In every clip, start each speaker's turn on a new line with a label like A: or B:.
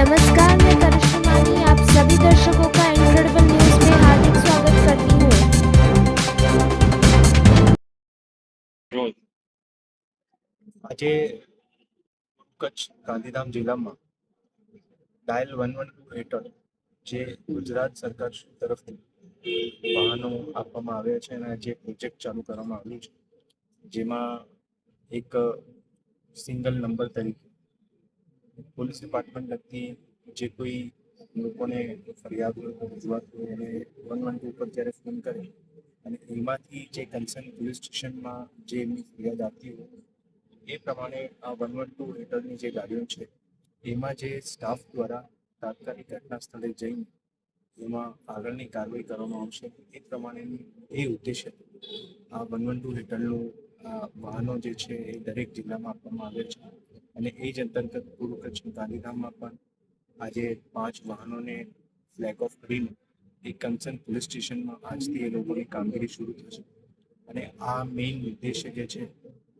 A: नमस्कार मैं करिश्मा मानी आप सभी दर्शकों का इनक्रेडिबल न्यूज में हार्दिक स्वागत करती हूँ
B: રોજ
C: આજે કચ્છ ગાંધીધામ જિલ્લામાં ડાયલ વન વન ટુ હેઠળ જે ગુજરાત સરકાર તરફથી વાહનો આપવામાં આવ્યા છે અને જે પ્રોજેક્ટ ચાલુ કરવામાં આવ્યું છે જેમાં એક સિંગલ નંબર તરીકે પોલીસ ડિપાર્ટમેન્ટ લગતી જે કોઈ લોકોને ફરિયાદ હોય રજૂઆત અને વન વન ટુ પર જ્યારે ફોન કરે અને એમાંથી જે કન્સર્ન પોલીસ સ્ટેશનમાં જે એમની ફરિયાદ આવતી હોય, એ પ્રમાણે આ વન વન ટુ હેઠળની જે ગાડીઓ છે, એમાં જે સ્ટાફ દ્વારા તાત્કાલિક ઘટના સ્થળે જઈને એમાં આગળની કાર્યવાહી કરવામાં આવશે, એ પ્રમાણેની એ ઉદ્દેશ્ય આ વન વન ટુ હેઠળનું વાહનો જે છે એ દરેક જિલ્લામાં આપવામાં આવે છે. અને એ જ અંતર્ગત પૂર્વ કચ્છ ગાંધીધામમાં પણ આજે પાંચ વાહનોને ફ્લેગ ઓફ કરીને એક કન્સર્ન પોલીસ સ્ટેશનમાં આજથી એ લોકોની કામગીરી શરૂ થશે અને આ મેઇન ઉદ્દેશ્ય જે છે,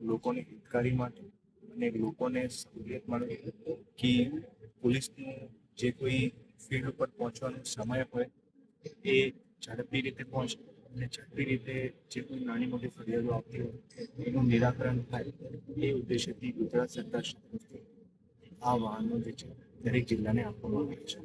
C: લોકોની હિતકારી માટે અને લોકોને સહુલિયત મળે કે પોલીસનું જે કોઈ ફિલ્ડ ઉપર પહોંચવાનો સમય હોય એ ઝડપી રીતે પહોંચે અને ઝડપી રીતે જે કોઈ નાની મોટી ફરિયાદો આવતી હોય, એનું નિરાકરણ થાય, એ ઉદ્દેશ્યથી ગુજરાત સરકાર આ વાહનો જે છે, દરેક જિલ્લાને આપવામાં આવે છે.